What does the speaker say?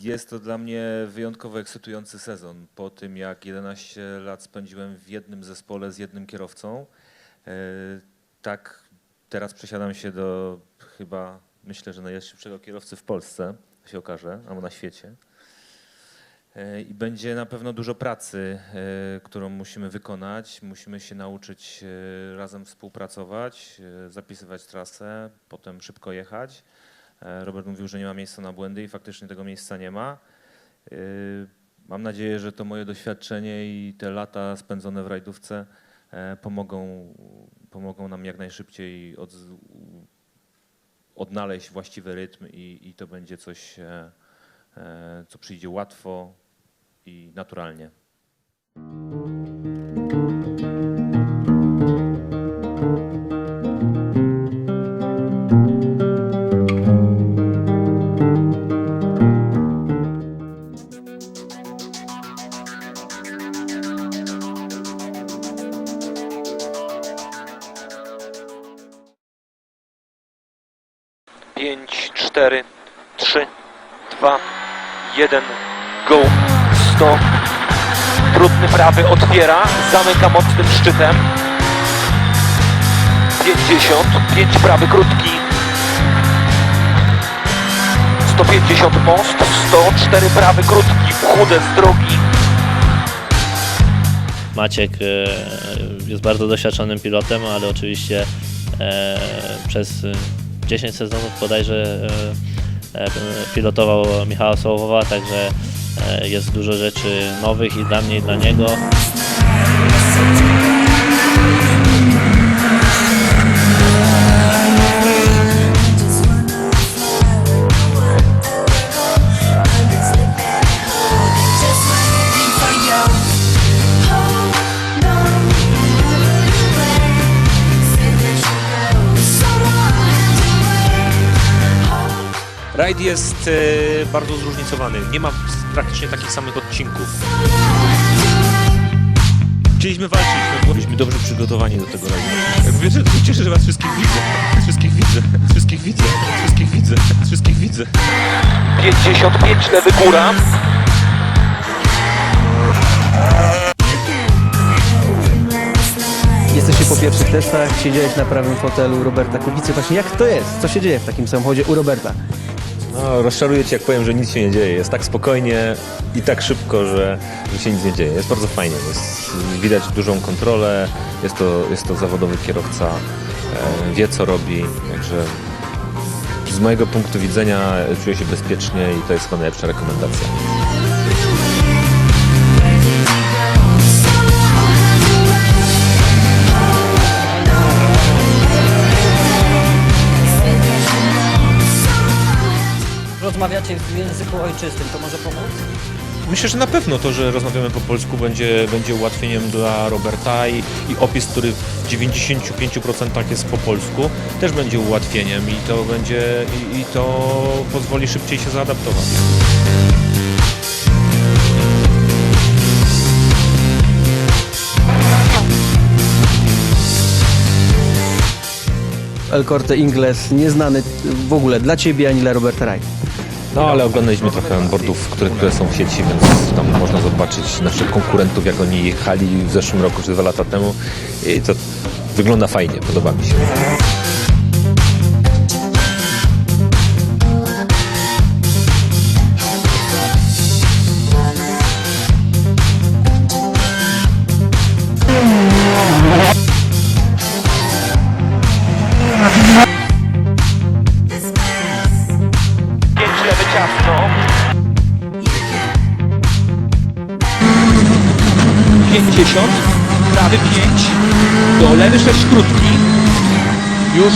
Jest to dla mnie wyjątkowo ekscytujący sezon. Po tym, jak 11 lat spędziłem w jednym zespole z jednym kierowcą, e, tak teraz przesiadam się do chyba, myślę, że najszybszego kierowcy w Polsce, się okaże, albo na świecie. E, I będzie na pewno dużo pracy, e, którą musimy wykonać. Musimy się nauczyć razem współpracować, zapisywać trasę, potem szybko jechać. E, Robert mówił, że nie ma miejsca na błędy i faktycznie tego miejsca nie ma. E, Mam nadzieję, że to moje doświadczenie i te lata spędzone w rajdówce e, pomogą, pomogą nam jak najszybciej od, odnaleźć właściwy rytm i, i to będzie coś, co przyjdzie łatwo i naturalnie. Pięć, cztery, trzy, dwa, jeden, go, 100. Trudny prawy otwiera, zamyka mocnym szczytem. 50, 5 prawy krótki. 150 most, 104 prawy krótki, chude z drogi. Maciek e, jest bardzo doświadczonym pilotem, ale oczywiście e, przez 10 sezonów bodajże e, e, pilotował Michała Sołowowa, także e, jest dużo rzeczy nowych i dla mnie i dla niego. Rajd jest e, bardzo zróżnicowany. Nie ma praktycznie takich samych odcinków. Chcieliśmy walczyć, no, byliśmy dobrze przygotowani do tego rajdu. Wiesz, że cieszę, że was wszystkich widzę. Wszystkich widzę, wszystkich widzę, wszystkich widzę, wszystkich widzę. 55 lewy góra. Jesteście po pierwszych testach, siedziałeś na prawym fotelu Roberta Kubicy. Właśnie jak to jest? Co się dzieje w takim samochodzie u Roberta? No, rozczaruję cię, jak powiem, że nic się nie dzieje. Jest tak spokojnie i tak szybko, że, że się nic nie dzieje. Jest bardzo fajnie. Jest, widać dużą kontrolę. Jest to, jest to zawodowy kierowca. E, wie, co robi. Także z mojego punktu widzenia czuję się bezpiecznie i to jest chyba najlepsza rekomendacja. Rozmawiacie w języku ojczystym, to może pomóc? Myślę, że na pewno to, że rozmawiamy po polsku będzie, będzie ułatwieniem dla Roberta i, i opis, który w 95% jest po polsku, też będzie ułatwieniem i to będzie i, i to pozwoli szybciej się zaadaptować. El Corte Ingles, nieznany w ogóle dla Ciebie ani dla Roberta Wright. No ale oglądaliśmy trochę onboardów, które, które są w sieci, więc tam można zobaczyć naszych konkurentów, jak oni jechali w zeszłym roku czy dwa lata temu. I to wygląda fajnie, podoba mi się. 50, prawy 5, do lewy 6 krótki. Już